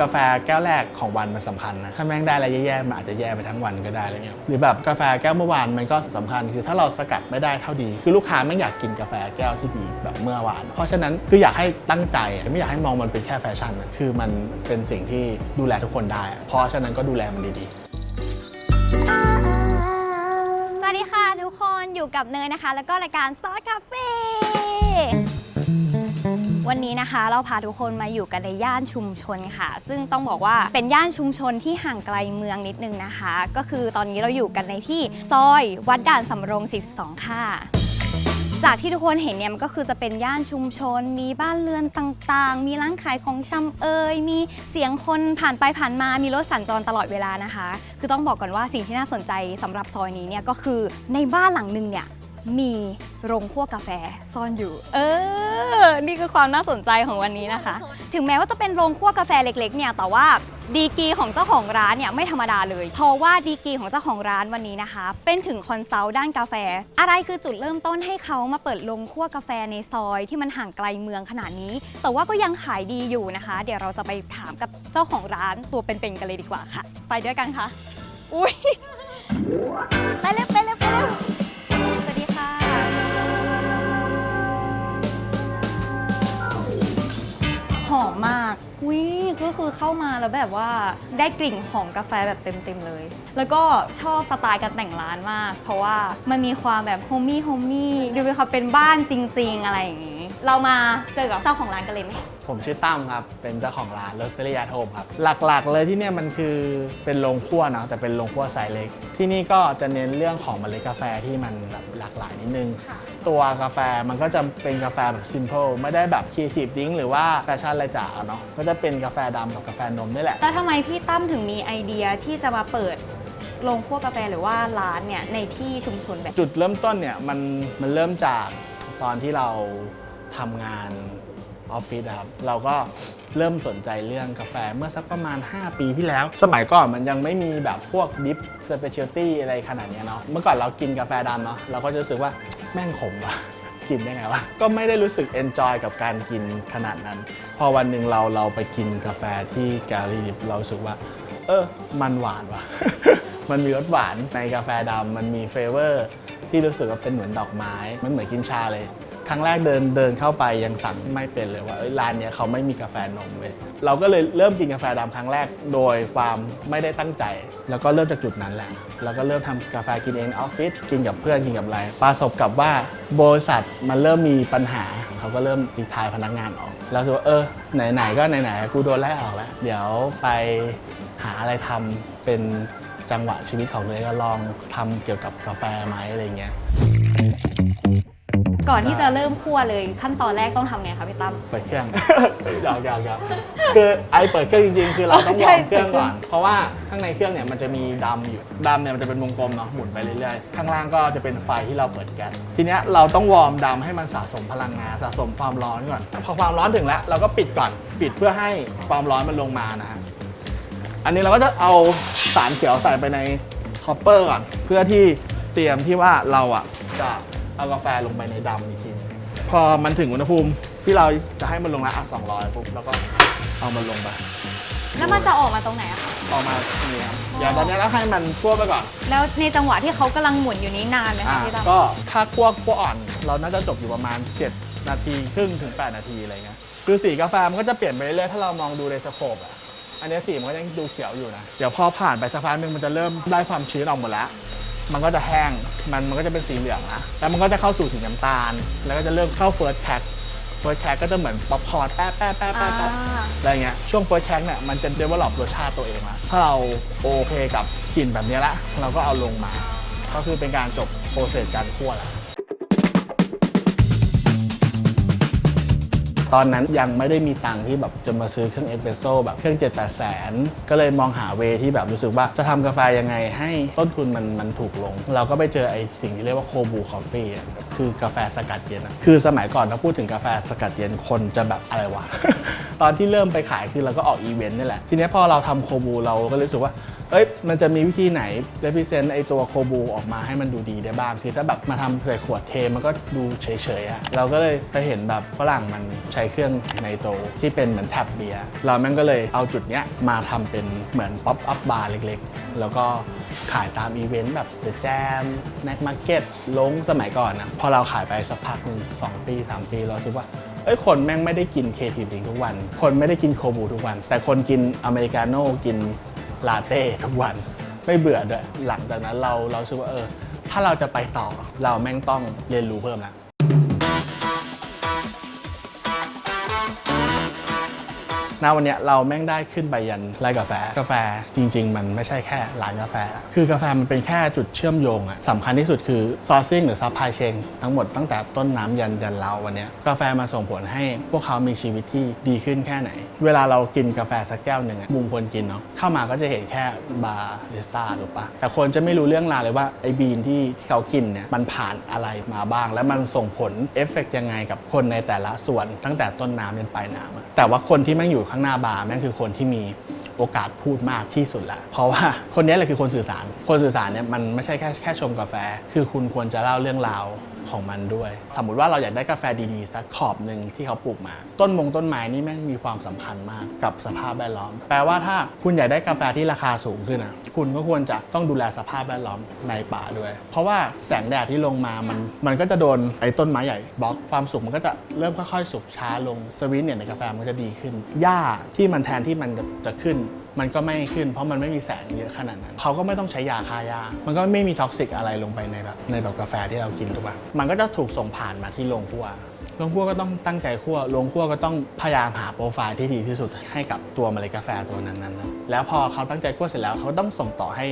กาแฟแก้วแรกของวันมันสำคัญนะ ถ้าแม่งได้อะไรแย่ๆมันอาจจะแย่ไปทั้งวันก็ได้อะไรเงี้ยหรือแบบกาแฟแก้วเมื่อวานมันก็สำคัญคือถ้าเราสกัดไม่ได้เท่าดี คือลูกค้าไม่อยากกินกาแฟแก้วที่ดีแบบเมื่อวาน เพราะฉะนั้นคืออยากให้ตั้งใจไม่อยากให้มองมันเป็นแค่แฟชั่นนะคือมันเป็นสิ่งที่ดูแลทุกคนได้ เพราะฉะนั้นก็ดูแลมันดีๆ สวัสดีค่ะทุกคนอยู่กับเนยนะคะ แล้วก็รายการซอสคาเฟ่ วันนี้นะคะเราพาทุกคนมาอยู่กันในย่านชุมชนค่ะ ซึ่งต้องบอกว่าเป็นย่านชุมชนที่ห่างไกลเมืองนิดนึงนะคะ ก็คือตอนนี้เราอยู่กันในที่ซอยวัดด่านสำโรง 42 ค่ะจากที่ทุกคนเห็นเนี่ยมันก็คือจะเป็นย่านชุมชน มีบ้านเรือนต่างๆ มีร้านขายของชำเอ่ยมีเสียงคนผ่านไปผ่านมามีรถสัญจรตลอดเวลานะคะ คือต้องบอกก่อนว่าสิ่งที่น่าสนใจสำหรับซอยนี้เนี่ยก็คือในบ้านหลังหนึ่งเนี่ย มีโรงคั่วกาแฟซ่อนอยู่ เออ นี่คือความน่าสนใจของวันนี้นะคะ ถึงแม้ว่าจะเป็นโรงคั่วกาแฟเล็กๆ เนี่ย แต่ว่าดีกรีของเจ้าของร้านเนี่ยไม่ธรรมดาเลย เพราะว่าดีกรีของเจ้าของร้านวันนี้นะคะ เป็นถึงคอนซัลท์ด้านกาแฟ อะไรคือจุดเริ่มต้นให้เขามาเปิดโรงคั่วกาแฟในซอยที่มันห่างไกลเมืองขนาดนี้ แต่ว่าก็ยังขายดีอยู่นะคะ เดี๋ยวเราจะไปถามกับเจ้าของร้านตัวเป็นๆกันเลยดีกว่าค่ะ ไปด้วยกันค่ะ อุ้ยไปเร็วไปเร็วไปเร็ว คือเข้ามาแล้วแบบว่าได้กลิ่นของกาแฟแบบเต็มๆเลย แล้วก็ชอบสไตล์การแต่งร้านมาก เพราะว่ามันมีความแบบโฮมี่โฮมี่ดูเป็นความเป็นบ้านจริง ๆ อะไรอย่างนี้ เรามาเจอกับเจ้าของร้านกันเลยไหม ผมชื่อตั้มครับ เป็นเจ้าของร้าน r o a s t e r y at Home ครับ หลักๆ เลยที่เนี่ยมันคือเป็นโรงคั่วเนาะแต่เป็นโรงคั่วไซส์เล็ก ที่นี่ก็จะเน้นเรื่องของเมล็ดกาแฟที่มันแบบหลากหลายนิดนึง ค่ะ ตัวกาแฟมันก็จะเป็นกาแฟแบบ simple ไม่ได้แบบ creative drink หรือว่าแฟชั่นอะไรจ๋าเนาะก็จะเป็นกาแฟดำกับกาแฟนมนี่แหละ แล้วทำไมพี่ตั้มถึงมีไอเดียที่จะมาเปิดโรงคั่วกาแฟหรือว่าร้านเนี่ยในที่ชุมชนแบบจุดเริ่มต้นเนี่ยมันมันเริ่มจากตอนที่เรา ทำงานออฟฟิศครับเราก็เริ่มสนใจเรื่องกาแฟเมื่อสักประมาณ 5 ปีที่แล้ว สมัยก่อนมันยังไม่มีแบบพวกดิฟสเปเชียลตี้อะไรขนาดนี้เนาะเมื่อก่อนเรากินกาแฟดำเนาะเราก็จะรู้สึกว่าแม่งขมว่ะกินได้ไงวะก็ไม่ได้รู้สึกเอนจอยกับการกินขนาดนั้น พอวันหนึ่งเราเราไปกินกาแฟที่แกลลี่ดิฟเราสึกว่า เออมันหวานว่ะ มันมีรสหวานในกาแฟดำมันมีเฟเวอร์ที่รู้สึกว่าเป็นเหมือนดอกไม้ มันเหมือนกินชาเลย รั้งแรกเดินเดินเข้าไปยังสั่งไม่เป็นเลยว่าร้านเนี้ยเขาไม่มีกาแฟนมเลยเราก็เลยเริ่มกินกาแฟดำครั้งแรกโดยความไม่ได้ตั้งใจ แล้วก็เริ่มจากจุดนั้นแหละ แล้วก็เริ่มทำกาแฟกินเองในออฟฟิศกินกับเพื่อนกินกับอะไรประสบกับว่าบริษัทมันเริ่มมีปัญหาเขาก็เริ่มตีทายพนักงานออกแล้วรู้สึกว่าเออไหนๆก็ไหนๆกูโดนไล่ออกแล้วเดี๋ยวไปหาอะไรทำเป็นจังหวะชีวิตของตัวเองก็ลองทำเกี่ยวกับกาแฟไหมอะไรเงี้ย ก่อนที่จะเริ่มคั่วเลยขั้นตอนแรกต้องทำไงคะพี่ตั้ม เปิดเครื่อง หยอกหยอกหยอกคือไอเปิดเครื่องจริงๆ คือเราต้องวอร์มเครื่องก่อน เพราะว่าข้างในเครื่องเนี่ยมันจะมีดำอยู่ดำเนี่ยมันจะเป็นวงกลมเนาะหมุนไปเรื่อยๆ ข้างล่างก็จะเป็นไฟที่เราเปิดแก๊สทีเนี้ยเราต้องวอร์มดำให้มันสะสมพลังงานสะสมความร้อนก่อน พอความร้อนถึงแล้วเราก็ปิดก่อน ปิดเพื่อให้ความร้อนมันลงมานะฮะ อันนี้เราก็จะเอาสารเขียวใส่ไปในฮอปเปอร์ก่อน เพื่อที่เตรียมที่ว่าเราอะจะ เอากาแฟลงไปในดำอีกทีหนึงพอมันถึงอุณหภูมิที่เราจะให้มันลงแล้วอะ200ปุ๊บแล้วก็เอามันลงไป แล้วมันจะออกมาตรงไหนอะคะ ออกมาตรงนี้ครับเดี๋ยวตอนนี้เราให้มันคั่วไปก่อน แล้วในจังหวะที่เขากำลังหมุนอยู่นี้นานไหมอะคะพี่ตั้มก็ถ้าคั่วคั่วอ่อน เราน่าจะจบอยู่ประมาณ 7 นาทีครึ่งถึง 8 นาทีอะไรเงี้ย คือสีกาแฟมันก็จะเปลี่ยนไปเรื่อยๆ ถ้าเรามองดูในสโคปอะอันนี้สีมันก็ยังดูเขียวอยู่นะ เดี๋ยวพอผ่านไปสักพักหนึงมันจะเริ่มได้ความชื้นออกหมดแล้ว มันก็จะแห้ง มันมันก็จะเป็นสีเหลืองนะแล้วมันก็จะเข้าสู่สีน้ำตาล แล้วก็จะเริ่มเข้าเฟิร์สแคคเฟิร์สแคคก็จะเหมือนป๊อปคอร์นแป๊ะแป๊ะแป๊ะแป๊ะแป๊ะอ่าอะไรเงี้ย ช่วง first check เนี่ยมันจะ develop รสชาติตัวเองละถ้าเราโอเคกับกลิ่นแบบเนี้ยละ เราก็เอาลงมา ก็คือเป็นการจบโปรเซสการคั่วแล้ว ตอนนั้นยังไม่ได้มีตังค์ที่แบบจะมาซื้อเครื่องเอสเปรสโซ่แบบเครื่อง7 8แสน ก็เลยมองหาเวที่แบบรู้สึกว่าจะทำกาแฟยังไงให้ต้นทุนมันมันถูกลง เราก็ไปเจอไอ้สิ่งที่เรียกว่าโคบูคอฟฟี่คือกาแฟสกัดเย็นอะคือสมัยก่อนถ้าพูดถึงกาแฟสกัดเย็นคนจะแบบอะไรวะ ตอนที่เริ่มไปขายคือเราก็ออกอีเวนต์นี่แหละ ทีเนี้ยพอเราทำโคบูเราก็รู้สึกว่า เอ้ยมันจะมีวิธีไหน represent ไอตัวโคบูออกมาให้มันดูดีได้บ้างคือถ้าแบบมาทำใส่ขวดเทมันก็ดูเฉยๆอะเราก็เลยไปเห็นแบบฝรั่งมันใช้เครื่องไนโตรที่เป็นเหมือนแท็บเบียร์เราแม่งก็เลยเอาจุดเนี้ยมาทำเป็นเหมือนป๊อปอัพบาร์เล็กๆ แล้วก็ขายตามอีเวนต์แบบเดอะแจมแน็กมาร์เก็ตลงสมัยก่อนนะพอเราขายไปสักพักหนึ่งสองปีสามปีเราคิดว่าเอ้ยคนแม่งไม่ได้กินเคทีดิงทุกวัน คนไม่ได้กินโคบูทุกวัน แต่คนกินอเมริกาโน่กิน ลาเต้ทุกวันไม่เบื่อด้วยหลังจากนั้นเราเราคิดว่าเออ ถ้าเราจะไปต่อเราแม่งต้องเรียนรู้เพิ่มละ ณวันเนี้ยเราแม่งได้ขึ้นไปยันไร่กาแฟ กาแฟจริง ๆ มันไม่ใช่แค่ร้านกาแฟ คือกาแฟมันเป็นแค่จุดเชื่อมโยงอะสำคัญที่สุดคือ sourcing หรือ supply chain ทั้งหมดตั้งแต่ต้นน้ำยันยันเราวันเนี้ยกาแฟมาส่งผลให้พวกเขามีชีวิตที่ดีขึ้นแค่ไหน เวลาเรากินกาแฟสักแก้วหนึ่งอะมุมคนกินเนาะเข้ามาก็จะเห็นแค่บาริสต้าถูกปะแต่คนจะไม่รู้เรื่องราวเลยว่าไอ้บีนที่ที่เขากินเนี่ยมันผ่านอะไรมาบ้าง แล้วมันส่งผลเอฟเฟกต์ยังไงกับคนในแต่ละส่วนตั้งแต่ต้นน้ำยันปลายน้ำอะแต่ว่าคนที่แม่งอยู่ข้างหน้าบาร์แม่งคือคนที่มีโอกาสพูดมากที่สุดละเพราะว่าคนนี้แหละคือคนสื่อสาร คนสื่อสารเนี่ยมันไม่ใช่แค่แค่ชงกาแฟ คือคุณควรจะเล่าเรื่องราว ของมันด้วย สมมติว่าเราอยากได้กาแฟดีๆ สักขอบหนึ่งที่เขาปลูกมา ต้นมงต้นไม้นี่แม่งมีความสำคัญมากกับสภาพแวดล้อม แปลว่าถ้าคุณอยากได้กาแฟที่ราคาสูงขึ้นนะคุณก็ควรจะต้องดูแลสภาพแวดล้อมในป่าด้วย เพราะว่าแสงแดดที่ลงมามันมันก็จะโดนไอ้ต้นไม้ใหญ่บล็อกความสุกมันก็จะเริ่มค่อยๆ สุกช้าลงสวิตเนี่ยในกาแฟมันก็จะดีขึ้นหญ้าที่มันแทนที่มันจะขึ้น มันก็ไม่ขึ้น เพราะมันไม่มีแสงเยอะขนาดนั้นเขาก็ไม่ต้องใช้ยาฆ่าหญ้ามันก็ไม่มีท็อกซิกอะไรลงไปในแบบในแบบกาแฟที่เรากินถูกป่ะมันก็จะถูกส่งผ่านมาที่โรงคั่วโรงคั่วก็ต้องตั้งใจคั่วโรงคั่วก็ต้องพยายามหาโปรไฟล์ที่ดีที่สุดให้กับตัวเมล็ดกาแฟตัวนั้นๆนะแล้วพอเขาตั้งใจคั่วเสร็จแล้วเขาต้องส่งต่อให้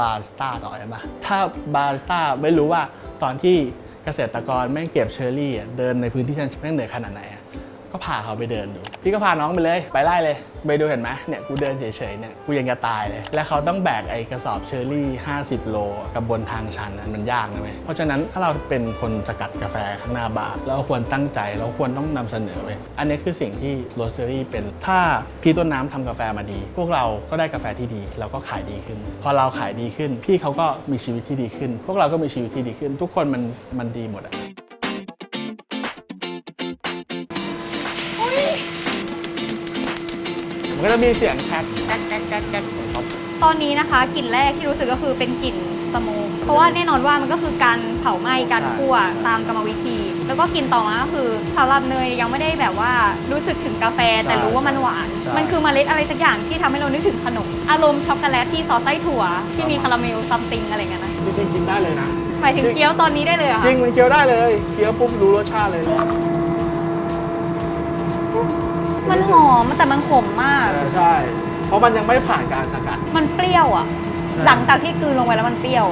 บาสต้าต่อใช่ปะถ้าบาสต้าไม่รู้ว่าตอนที่เกษตรกรแม่งเก็บเชอร์รี่อะเดินในพื้นที่ชั้นแม่งเหนื่อยขนาดไหนอะ ก็พาเขาไปเดินดู พี่ก็พาน้องไปเลย ไปไล่เลย ไปดูเห็นไหมเนี่ยกูเดินเฉยๆเนี่ยกูยังจะตายเลย และเขาต้องแบกไอ้กระสอบเชอร์รี่ 50 โล กับบนทางชันนะมันยากนะเว้ยเพราะฉะนั้นถ้าเราเป็นคนสกัดกาแฟข้างหน้าบาร์เราควรตั้งใจเราควรต้องนำเสนอเว้ยอันนี้คือสิ่งที่โรสเตอรี่เป็นถ้าพี่ต้นน้ำทำกาแฟมาดี พวกเราก็ได้กาแฟที่ดี เราก็ขายดีขึ้น พอเราขายดีขึ้น พี่เขาก็มีชีวิตที่ดีขึ้น พวกเราก็มีชีวิตที่ดีขึ้น ทุกคนมันมันดีหมดอะ ก็จะมีเสียงแคกแคกแคกแคกแคกของเขาตอนนี้นะคะกลิ่นแรกที่รู้สึกก็คือเป็นกลิ่นสโมกเพราะว่าแน่นอนว่ามันก็คือการเผาไหม้การคั่วตามกรรมวิธี แล้วก็กลิ่นต่อมาก็คือสำหรับเนยยังไม่ได้แบบว่ารู้สึกถึงกาแฟแต่รู้ว่ามันหวาน มันคือเมล็ดอะไรสักอย่างที่ทำให้เรานึกถึงขนม อารมณ์ช็อกโกแลตที่ซอสไส้ถั่ว ที่มีคาราเมลซัมติงอะไรเงี้ยนะจริงๆกินได้เลยนะหมายถึงเคี้ยวตอนนี้ได้เลยเหรอจริคะ งมันเคี้ยวได้เลยเคี้ยวปุ๊บรู้รสชาติเลย มันหอมแต่มันขมมาก เออใช่ เพราะมันยังไม่ผ่านการสกัด มันเปรี้ยวอะใช่ หลังจากที่กลืนลงไปแล้วมันเปรี้ยว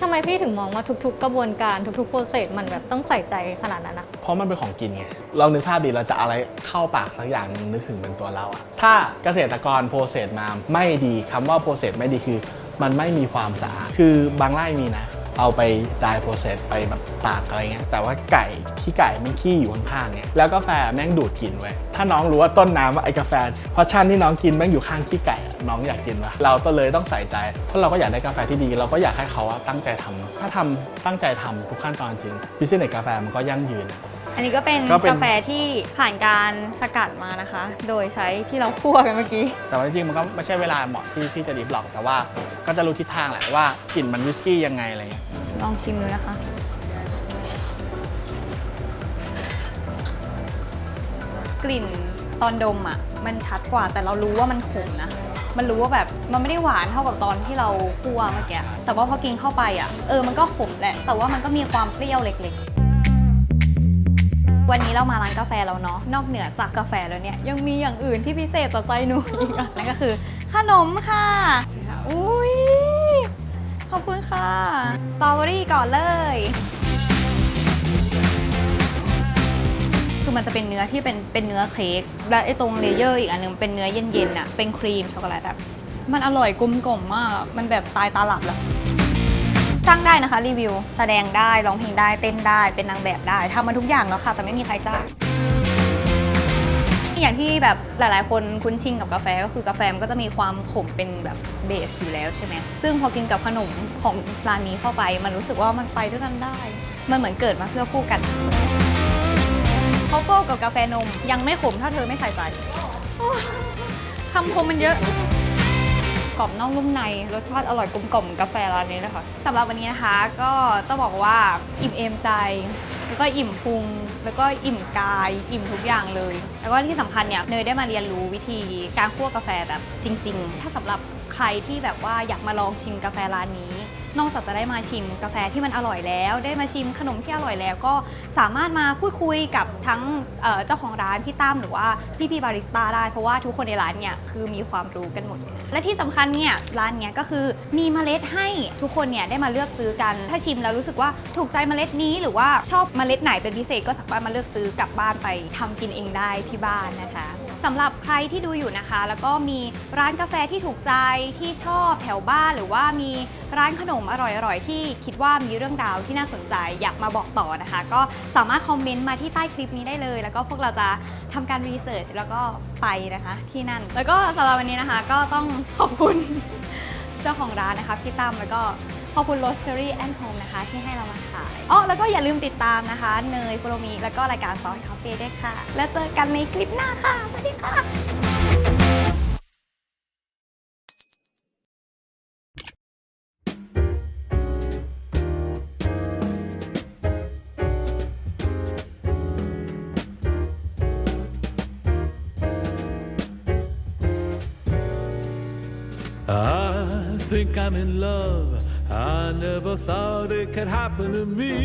ทำไมพี่ถึงมองว่าทุก ๆ กระบวนการทุกๆโปรเซสมันแบบต้องใส่ใจขนาดนั้นอะเพราะมันเป็นของกินไง เรานึกภาพดีเราจะอะไรเข้าปากสักอย่างหนึงนึกถึงเป็นตัวเราอะถ้าเกษตรกรโปรเซสมาไม่ดีคำว่าโปรเซสไม่ดีคือ มันไม่มีความสะอาดคือบางไร่มีนะ เอาไปดายโปรเซสไปแบบตากอะไรเงี้ยแต่ว่าไก่ขี้ไก่ไม่ขี้อยู่ข้างๆเนี่ยแล้วกาแฟแม่งดูดกลิ่นไว้ถ้าน้องรู้ว่าต้นน้ำว่าไอ้กาแฟเพราะชั่นที่น้องกินแม่งอยู่ข้างขี้ไก่อะน้องอยากกินวะเราก็เลยต้องใส่ใจ เพราะเราก็อยากได้กาแฟที่ดี เราก็อยากให้เขาอะตั้งใจทำถ้าทำตั้งใจทำทุกขั้นตอนจริงบิสเนสกาแฟมันก็ยั่งยืนอันนี้ก็เป็นก็เป็นกาแฟที่ผ่านการสกัดมานะคะ โดยใช้ที่เราคั่วกันเมื่อกี้ แต่ว่าจริงๆมันก็ไม่ใช่เวลาเหมาะที่ที่จะดิฟหรอก แต่ว่าก็จะรู้ทิศทางแหละว่ากลิ่นมันวิสกี้ยังไงอะไรเงี้ยลองชิมดูนะคะ กลิ่นตอนดมอะมันชัดกว่าแต่เรารู้ว่ามันขมนะ มันรู้ว่าแบบมันไม่ได้หวานเท่ากับตอนที่เราคั่วเมื่อกี้แต่ว่าพอกินเข้าไปอะเออมันก็ขมแหละแต่ว่ามันก็มีความเปรี้ยวเล็กๆ วันนี้เรามาร้านกาแฟแล้วเนาะนอกเหนือจากกาแฟแล้วเนี่ยยังมีอย่างอื่นที่พิเศษต่อใจหนูอีกอะนั่นก็คือ ขนมค่ะอุ้ยขอบคุณค่ะสตรอเบอรี่ก่อนเลย คือมันจะเป็นเนื้อที่เป็นเป็นเนื้อเค้กและไอ้ตรงเลเยอร์อีกอันหนึงเป็นเนื้อเย็นๆอะเป็นครีมช็อกโกแลตแบบมันอร่อยกลมกล่อมมากอะมันแบบตายตาหลับเลยจ้างได้นะคะรีวิว แสดงได้ร้องเพลงได้เต้นได้เป็นนางแบบได้ทำมาทุกอย่างแล้วค่ะ แต่ไม่มีใครจ้างอย่างที่แบบหลายๆ คนคุ้นชินกับกาแฟก็คือกาแฟมันก็จะมีความขมเป็นแบบเบสอยู่แล้วใช่ไหมซึ่งพอกินกับขนมของร้านนี้เข้าไป มันรู้สึกว่ามันไปด้วยกันได้ มันเหมือนเกิดมาเพื่อคู่กัน คอฟเฟิลกับกาแฟนม ยังไม่ขมถ้าเธอไม่ใส่ใจคำคมมันเยอะกรอบนอกนุ่มในรสชาติอร่อยกลมกล่อมกาแฟร้านนี้นะคะสำหรับวันนี้นะคะก็ต้องบอกว่าอิ่มเอมใจ แล้วก็อิ่มพุง แล้วก็อิ่มกาย อิ่มทุกอย่างเลย แล้วก็ที่สำคัญเนี่ยเนยได้มาเรียนรู้วิธีการคั่วกาแฟแบบจริง ๆ ถ้าสำหรับใครที่แบบว่าอยากมาลองชิมกาแฟร้านนี้ นอกจากจะได้มาชิมกาแฟที่มันอร่อยแล้ว ได้มาชิมขนมที่อร่อยแล้ว ก็สามารถมาพูดคุยกับทั้งเจ้าของร้านพี่ตั้มหรือว่าพี่พี่บาริสต้าได้เพราะว่าทุกคนในร้านเนี่ยคือมีความรู้กันหมด และที่สำคัญเนี่ยร้านเนี้ยก็คือมีเมล็ดให้ทุกคนเนี่ยได้มาเลือกซื้อกัน ถ้าชิมแล้วรู้สึกว่าถูกใจเมล็ดนี้ หรือว่าชอบเมล็ดไหนเป็นพิเศษก็สามารถมาเลือกซื้อกลับบ้านไปทำกินเองได้ที่บ้านนะคะ สำหรับใครที่ดูอยู่นะคะ แล้วก็มีร้านกาแฟที่ถูกใจที่ชอบแถวบ้าน หรือว่ามีร้านขนมอร่อยๆ ที่คิดว่ามีเรื่องราวที่น่าสนใจอยากมาบอกต่อนะคะ ก็สามารถคอมเมนต์มาที่ใต้คลิปนี้ได้เลย แล้วก็พวกเราจะทำการรีเสิร์ชแล้วก็ไปนะคะที่นั่น แล้วก็สำหรับวันนี้นะคะก็ต้องขอบคุณ เจ้าของร้านนะคะพี่ตั้มแล้วก็ ขอบคุณ Roastery and Home นะคะ ที่ให้เรามาขายอ๋อแล้วก็อย่าลืมติดตามนะคะ เนยคุโรมิ แล้วก็รายการซอสคาเฟ่ด้วยค่ะ แล้วเจอกันในคลิปหน้าค่ะ สวัสดีค่ะ I think I'm in love. I never thought it could happen to me.